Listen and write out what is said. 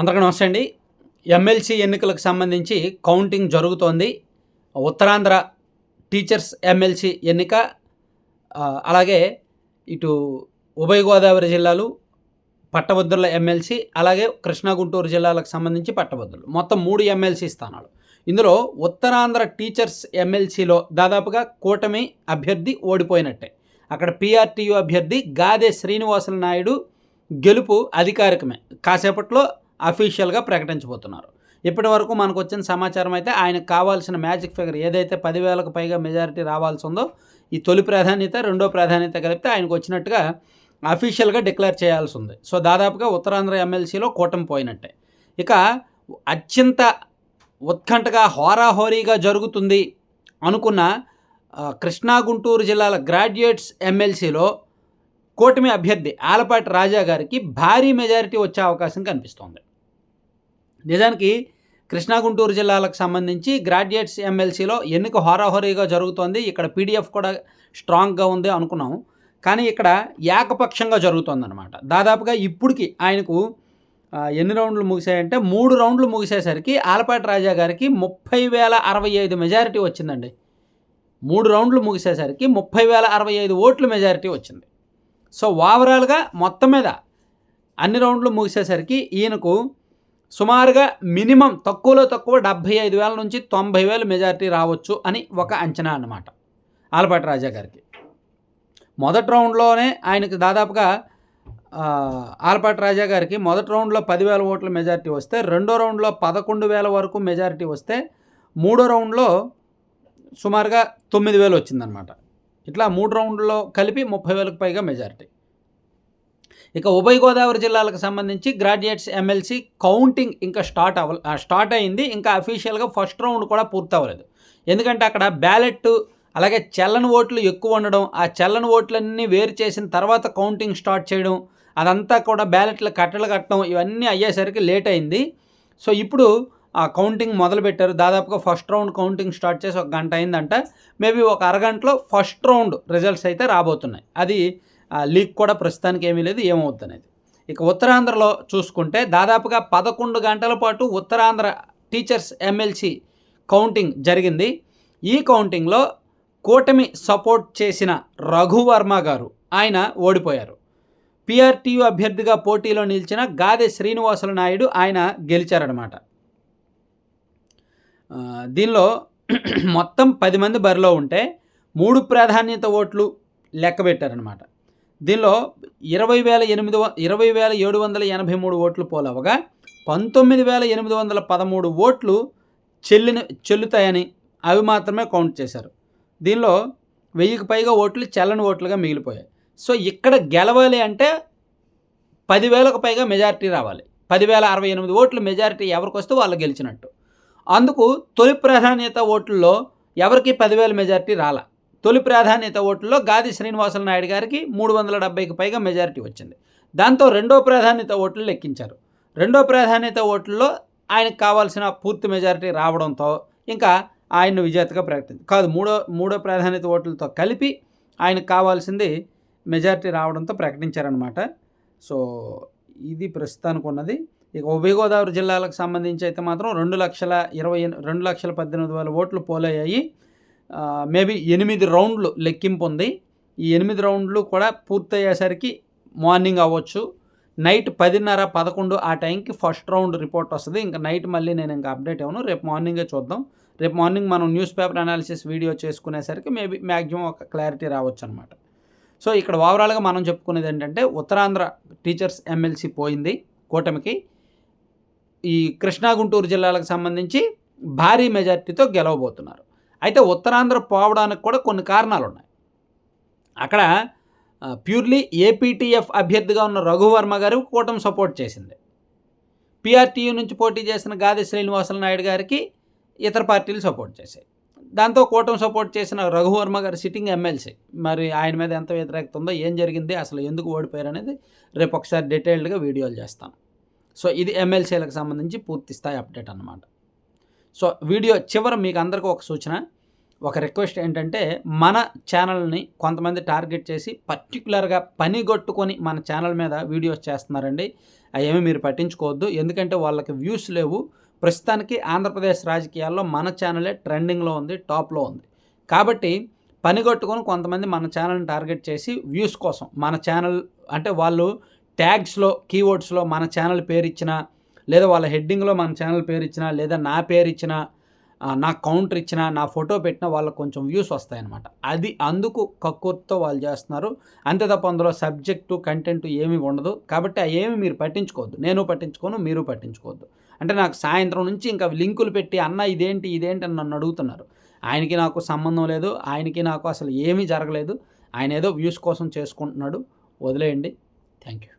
అందరికీ నమస్తే అండి. ఎమ్మెల్సీ ఎన్నికలకు సంబంధించి కౌంటింగ్ జరుగుతోంది. ఉత్తరాంధ్ర టీచర్స్ ఎమ్మెల్సీ ఎన్నిక అలాగే ఇటు ఉభయ గోదావరి జిల్లాలు పట్టభద్రుల ఎమ్మెల్సీ అలాగే కృష్ణా గుంటూరు జిల్లాలకు సంబంధించి పట్టభద్రులు. మొత్తం మూడు ఎమ్మెల్సీ స్థానాలు. ఇందులో ఉత్తరాంధ్ర టీచర్స్ ఎమ్మెల్సీలో దాదాపుగా కూటమి అభ్యర్థి ఓడిపోయినట్టే. అక్కడ పీఆర్టీయూ అభ్యర్థి గాదే శ్రీనివాసుల నాయుడు గెలుపు అధికారికమే. కాసేపట్లో అఫీషియల్గా ప్రకటించబోతున్నారు. ఇప్పటి వరకు మనకు వచ్చిన సమాచారం అయితే ఆయనకు కావాల్సిన మ్యాజిక్ ఫిగర్ ఏదైతే పదివేలకు పైగా మెజారిటీ రావాల్సి ఉందో ఈ తొలి ప్రాధాన్యత రెండో ప్రాధాన్యత కలిపితే ఆయనకు వచ్చినట్టుగా అఫీషియల్గా డిక్లేర్ చేయాల్సి ఉంది. సో దాదాపుగా ఉత్తరాంధ్ర ఎమ్మెల్సీలో కూటమి పోయినట్టే. ఇక అత్యంత ఉత్కంఠగా హోరాహోరీగా జరుగుతుంది అనుకున్న కృష్ణా గుంటూరు జిల్లాల గ్రాడ్యుయేట్స్ ఎమ్మెల్సీలో కూటమి అభ్యర్థి ఆలపాటి రాజా గారికి భారీ మెజారిటీ వచ్చే అవకాశం కనిపిస్తోంది. నిజానికి కృష్ణా గుంటూరు జిల్లాలకు సంబంధించి గ్రాడ్యుయేట్స్ ఎమ్మెల్సీలో ఎన్నిక హోరాహోరీగా జరుగుతోంది. ఇక్కడ పీడిఎఫ్ కూడా స్ట్రాంగ్గా ఉంది అనుకున్నాం కానీ ఇక్కడ ఏకపక్షంగా జరుగుతుందన్నమాట. దాదాపుగా ఇప్పటికి ఆయనకు ఎన్ని రౌండ్లు ముగిసాయంటే మూడు రౌండ్లు ముగిసేసరికి ఆలపాటి రాజా గారికి ముప్పై వేల అరవై ఐదు మెజారిటీ వచ్చిందండి. మూడు రౌండ్లు ముగిసేసరికి ముప్పై వేల అరవై ఐదు ఓట్ల మెజారిటీ వచ్చింది. సో ఓవరాల్గా మొత్తం మీద అన్ని రౌండ్లు ముగిసేసరికి ఈయనకు సుమారుగా మినిమం తక్కువలో తక్కువ డెబ్భై ఐదు వేల నుంచి తొంభై వేల మెజారిటీ రావచ్చు అని ఒక అంచనా అన్నమాట. ఆలపాటి రాజా గారికి. మొదటి రౌండ్లోనే ఆయనకు దాదాపుగా ఆలపాటి రాజా గారికి మొదటి రౌండ్లో పదివేల ఓట్ల మెజారిటీ వస్తే రెండో రౌండ్లో పదకొండు వేల వరకు మెజారిటీ వస్తే మూడో రౌండ్లో సుమారుగా తొమ్మిది వేలు వచ్చిందనమాట ఇట్లా మూడు రౌండ్లో కలిపి ముప్పై వేలకు పైగా మెజారిటీ. ఇక ఉభయ గోదావరి జిల్లాలకు సంబంధించి గ్రాడ్యుయేట్స్ ఎమ్మెల్సీ కౌంటింగ్ ఇంకా స్టార్ట్ అవ స్టార్ట్ అయింది. ఇంకా అఫీషియల్గా ఫస్ట్ రౌండ్ కూడా పూర్తవ్వలేదు ఎందుకంటే అక్కడ బ్యాలెట్ అలాగే చెల్లని ఓట్లు ఎక్కువ ఉండడం ఆ చెల్లని ఓట్లన్నీ వేరు చేసిన తర్వాత కౌంటింగ్ స్టార్ట్ చేయడం అదంతా కూడా బ్యాలెట్లు కట్టలు కట్టడం ఇవన్నీ అయ్యేసరికి లేట్ అయింది. సో ఇప్పుడు ఆ కౌంటింగ్ మొదలుపెట్టారు దాదాపుగా ఫస్ట్ రౌండ్ కౌంటింగ్ స్టార్ట్ చేసి ఒక గంట అయిందంట. మేబీ ఒక అరగంటలో ఫస్ట్ రౌండ్ రిజల్ట్స్ అయితే రాబోతున్నాయి. అది లీక్ కూడా ప్రస్తుతానికి ఏమీ లేదు ఏమవుద్ది అనేది ఇక ఉత్తరాంధ్రలో చూసుకుంటే దాదాపుగా పదకొండు గంటల పాటు ఉత్తరాంధ్ర టీచర్స్ ఎమ్మెల్సీ కౌంటింగ్ జరిగింది. ఈ కౌంటింగ్లో కూటమి సపోర్ట్ చేసిన రఘువర్మ గారు ఆయన ఓడిపోయారు. పిఆర్టీయు అభ్యర్థిగా పోటీలో నిలిచిన గాదె శ్రీనివాసుల నాయుడు ఆయన గెలిచారనమాట దీనిలో మొత్తం పది మంది బరిలో ఉంటే మూడు ప్రాధాన్యత ఓట్లు లెక్క పెట్టారనమాట దీనిలో ఇరవై వేల ఎనిమిది వ- ఇరవై వేల ఏడు వందల ఎనభై మూడు ఓట్లు పోలవగా పంతొమ్మిది వేల ఎనిమిది వందల పదమూడు ఓట్లు చెల్లిన చెల్లుతాయని అవి మాత్రమే కౌంట్ చేశారు. దీనిలో వెయ్యికి పైగా ఓట్లు చెల్లని ఓట్లుగా మిగిలిపోయాయి. సో ఇక్కడ గెలవాలి అంటే పదివేలకు పైగా మెజారిటీ రావాలి. పదివేల అరవై ఎనిమిది ఓట్లు మెజారిటీ ఎవరికి వస్తే వాళ్ళు గెలిచినట్టు. అందుకు తొలి ప్రాధాన్యత ఓట్లలో ఎవరికి పదివేల మెజారిటీ రాలా? తొలి ప్రాధాన్యత ఓట్లలో గాది శ్రీనివాసుల నాయుడు గారికి మూడు వందల డెబ్బైకి పైగా మెజారిటీ వచ్చింది. దాంతో రెండో ప్రాధాన్యత ఓట్లు లెక్కించారు. రెండో ప్రాధాన్యత ఓట్లలో ఆయనకు కావాల్సిన పూర్తి మెజారిటీ రావడంతో ఇంకా ఆయన్ను విజేతగా ప్రకటించింది. కాదు మూడో మూడో ప్రాధాన్యత ఓట్లతో కలిపి ఆయనకు కావాల్సింది మెజారిటీ రావడంతో ప్రకటించారనమాట సో ఇది ప్రస్తుతానికి ఉన్నది. ఇక ఉభయ గోదావరి జిల్లాలకు సంబంధించి అయితే మాత్రం రెండు లక్షల ఇరవై రెండు లక్షల పద్దెనిమిది వేల ఓట్లు పోలయ్యాయి. మేబీ ఎనిమిది రౌండ్లు లెక్కింపు ఉంది. ఈ ఎనిమిది రౌండ్లు కూడా పూర్తయ్యేసరికి మార్నింగ్ అవ్వచ్చు. నైట్ పదిన్నర పదకొండు ఆ టైంకి ఫస్ట్ రౌండ్ రిపోర్ట్ వస్తుంది. ఇంకా నైట్ మళ్ళీ నేను ఇంకా అప్డేట్ అవ్వను రేపు మార్నింగే చూద్దాం. రేపు మార్నింగ్ మనం న్యూస్ పేపర్ అనాలిసిస్ వీడియో చేసుకునేసరికి మేబీ మ్యాక్సిమం ఒక క్లారిటీ రావచ్చు అనమాట సో ఇక్కడ ఓవరాల్గా మనం చెప్పుకునేది ఏంటంటే ఉత్తరాంధ్ర టీచర్స్ ఎమ్మెల్సీ పోయింది కూటమికి. ఈ కృష్ణా గుంటూరు జిల్లాలకు సంబంధించి భారీ మెజార్టీతో గెలవబోతున్నారు. అయితే ఉత్తరాంధ్ర పోవడానికి కూడా కొన్ని కారణాలు ఉన్నాయి అక్కడ ప్యూర్లీ ఏపీటీఎఫ్ అభ్యర్థిగా ఉన్న రఘువర్మ గారు కూటమి సపోర్ట్ చేసింది. పిఆర్టీయూ నుంచి పోటీ చేసిన గాది శ్రీనివాసుల నాయుడు గారికి ఇతర పార్టీలు సపోర్ట్ చేశాయి. దాంతో కూటమి సపోర్ట్ చేసిన రఘువర్మ గారు సిట్టింగ్ ఎమ్మెల్సీ. మరి ఆయన మీద ఎంత వ్యతిరేకత ఉందో ఏం జరిగింది అసలు ఎందుకు ఓడిపోయారు అనేది రేపు ఒకసారి డీటెయిల్డ్గా వీడియోలు చేస్తాను. సో ఇది ఎమ్మెల్సీలకు సంబంధించి పూర్తి స్థాయి అప్డేట్ అనమాట సో వీడియో చివర మీకు అందరికీ ఒక సూచన. ఒక రిక్వెస్ట్ ఏంటంటే మన ఛానల్ని కొంతమంది టార్గెట్ చేసి పర్టికులర్గా పనిగొట్టుకొని మన ఛానల్ మీద వీడియోస్ చేస్తున్నారండి. అవేమి మీరు పట్టించుకోవద్దు. ఎందుకంటే వాళ్ళకి వ్యూస్ లేవు. ప్రస్తుతానికి ఆంధ్రప్రదేశ్ రాజకీయాల్లో మన ఛానలే ట్రెండింగ్లో ఉంది టాప్లో ఉంది. కాబట్టి పనిగొట్టుకొని కొంతమంది మన ఛానల్ని టార్గెట్ చేసి వ్యూస్ కోసం మన ఛానల్ అంటే వాళ్ళు ట్యాగ్స్లో కీవర్డ్స్లో మన ఛానల్ పేరు ఇచ్చిన లేదా వాళ్ళ హెడ్డింగ్లో మన ఛానల్ పేరు ఇచ్చినా లేదా నా పేరు ఇచ్చిన నా కౌంటర్ ఇచ్చిన నా ఫోటో పెట్టిన వాళ్ళకి కొంచెం వ్యూస్ వస్తాయన్నమాట. అది అందుకు కక్కుర్తో వాళ్ళు చేస్తున్నారు. అంతే తప్ప అందులో సబ్జెక్టు కంటెంట్ ఏమీ ఉండదు. కాబట్టి అవి ఏమి మీరు పట్టించుకోవద్దు. నేను పట్టించుకోను మీరు పట్టించుకోవద్దు. అంటే నాకు సాయంత్రం నుంచి ఇంకా లింకులు పెట్టి అన్న ఇదేంటి ఇదేంటి అని నన్ను అడుగుతున్నారు. ఆయనకి నాకు సంబంధం లేదు. ఆయనకి నాకు అసలు ఏమీ జరగలేదు. ఆయన ఏదో వ్యూస్ కోసం చేసుకుంటున్నాడు. వదిలేయండి. Thank you